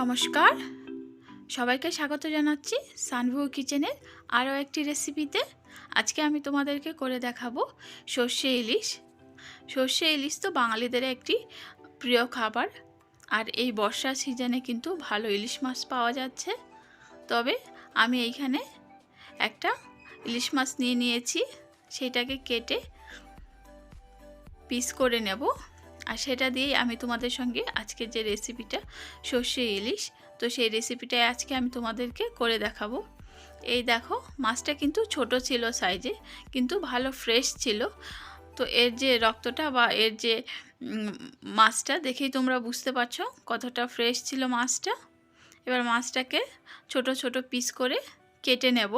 নমস্কার। সবাইকে স্বাগত জানাচ্ছি সানভু কিচেনের আরও একটি রেসিপিতে। আজকে আমি তোমাদেরকে করে দেখাবো সর্ষে ইলিশ। সর্ষে ইলিশ তো বাঙালিদের একটি প্রিয় খাবার। আর এই বর্ষার সিজনে কিন্তু ভালো ইলিশ মাছ পাওয়া যাচ্ছে। তবে আমি এইখানে একটা ইলিশ মাছ নিয়ে নিয়েছি। সেটাকে কেটে পিস করে নেব। আর সেটা দিয়েই আমি তোমাদের সঙ্গে আজকে যে রেসিপিটা সর্ষে ইলিশ, তো সেই রেসিপিটাই আজকে আমি তোমাদেরকে করে দেখাবো। এই দেখো, মাছটা কিন্তু ছোট ছিল সাইজে কিন্তু ভালো ফ্রেশ ছিল। তো এর যে রক্তটা বা এর যে মাছটা দেখেই তোমরা বুঝতে পারছ কতটা ফ্রেশ ছিল মাছটা। এবার মাছটাকে ছোট ছোট পিস করে কেটে নেব।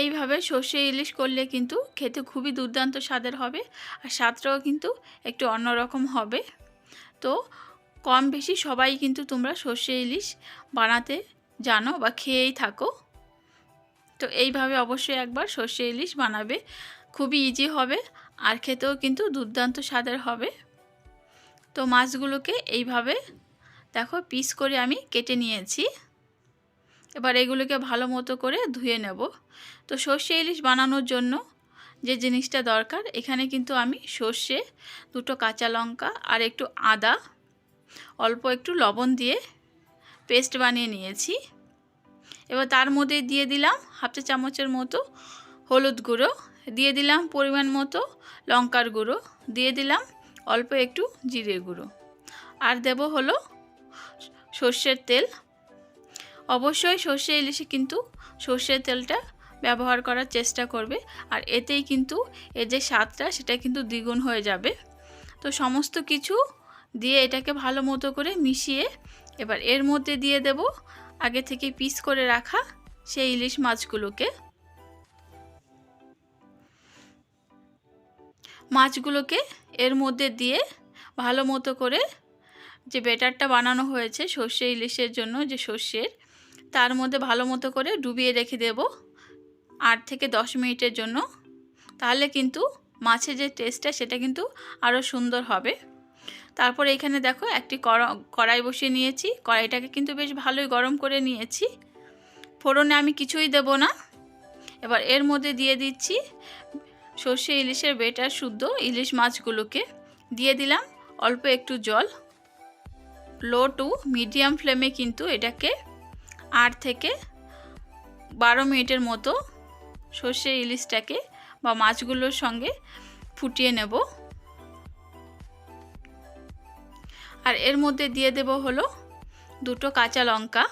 এইভাবে সর্ষে ইলিশ করলে কিন্তু খেতে খুবই দুর্দান্ত স্বাদের হবে আর স্বাদটাও কিন্তু একটু অন্যরকম হবে। তো কম বেশি সবাই কিন্তু তোমরা সর্ষে ইলিশ বানাতে জানো বা খেয়েই থাকো। তো এইভাবে অবশ্যই একবার সর্ষে ইলিশ বানাবে, খুবই ইজি হবে আর খেতেও কিন্তু দুর্দান্ত স্বাদের হবে। তো মাছগুলোকে এইভাবে দেখো পিস করে আমি কেটে নিয়েছি। এবার এগুলোকে ভালো মতো করে ধুয়ে নেব। তো সর্ষে ইলিশ বানানোর জন্য যে জিনিসটা দরকার, এখানে কিন্তু আমি সর্ষে, দুটো কাঁচা লঙ্কা আর একটু আদা, অল্প একটু লবণ দিয়ে পেস্ট বানিয়ে নিয়েছি। এবার তার মধ্যে দিয়ে দিলাম হাফ চা চামচের মতো হলুদ গুঁড়ো, দিয়ে দিলাম পরিমাণ মতো লঙ্কার গুঁড়ো, দিয়ে দিলাম অল্প একটু জিরে গুঁড়ো। আর দেব হলো সর্ষের তেল অবশ্যই সর্ষে ইলিশে কিন্তু সর্ষের তেলটা ব্যবহার করার চেষ্টা করবে। আর এতেই কিন্তু এর যে স্বাদটা, সেটা কিন্তু দ্বিগুণ হয়ে যাবে। তো সমস্ত কিছু দিয়ে এটাকে ভালো মতো করে মিশিয়ে এবার এর মধ্যে দিয়ে দেব আগে থেকে পিস করে রাখা সেই ইলিশ মাছগুলোকে। মাছগুলোকে এর মধ্যে দিয়ে ভালো মতো করে যে বেটারটা বানানো হয়েছে সর্ষে ইলিশের জন্য, যে সর্ষের তার মধ্যে ভালো মতো করে ডুবিয়ে রেখে দেব আট থেকে দশ মিনিটের জন্য। তাহলে কিন্তু মাছের যে টেস্টটা সেটা কিন্তু আরও সুন্দর হবে। তারপর এখানে দেখো একটি কড়াই বসিয়ে নিয়েছি। কড়াইটাকে কিন্তু বেশ ভালোই গরম করে নিয়েছি। ফোড়নে আমি কিছুই দেব না। এবার এর মধ্যে দিয়ে দিচ্ছি সর্ষে ইলিশের বেটার শুদ্ধ ইলিশ মাছগুলোকে। দিয়ে দিলাম অল্প একটু জল। লো টু মিডিয়াম ফ্লেমে কিন্তু এটাকে আট থেকে বারো মিনিটের মতো সর্ষে ইলিশটাকে বা মাছগুলোর সঙ্গে ফুটিয়ে নেব। আর এর মধ্যে দিয়ে দেব হলো দুটো কাঁচা লঙ্কা।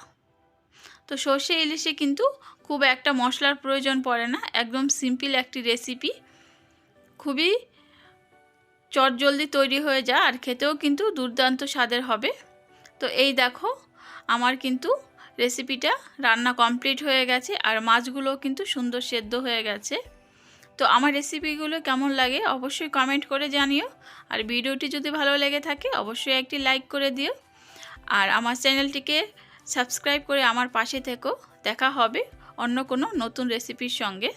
তো সর্ষে ইলিশে কিন্তু খুব একটা মশলার প্রয়োজন পড়ে না, একদম সিম্পল একটি রেসিপি। খুবই চটজলদি তৈরি হয়ে যায় আর খেতেও কিন্তু দুর্দান্ত স্বাদের হবে। তো এই দেখো, আমার কিন্তু রেসিপিটা রান্না কমপ্লিট হয়ে গেছে আর মাছগুলো কিন্তু সুন্দর সেদ্ধ হয়ে গেছে। তো আমার রেসিপিগুলো কেমন লাগে অবশ্যই কমেন্ট করে জানিও। আর ভিডিওটি যদি ভালো লেগে থাকে অবশ্যই একটি লাইক করে দিও। আর আমার চ্যানেলটিকে সাবস্ক্রাইব করে আমার পাশে থেকো। দেখা হবে অন্য কোনো নতুন রেসিপির সঙ্গে।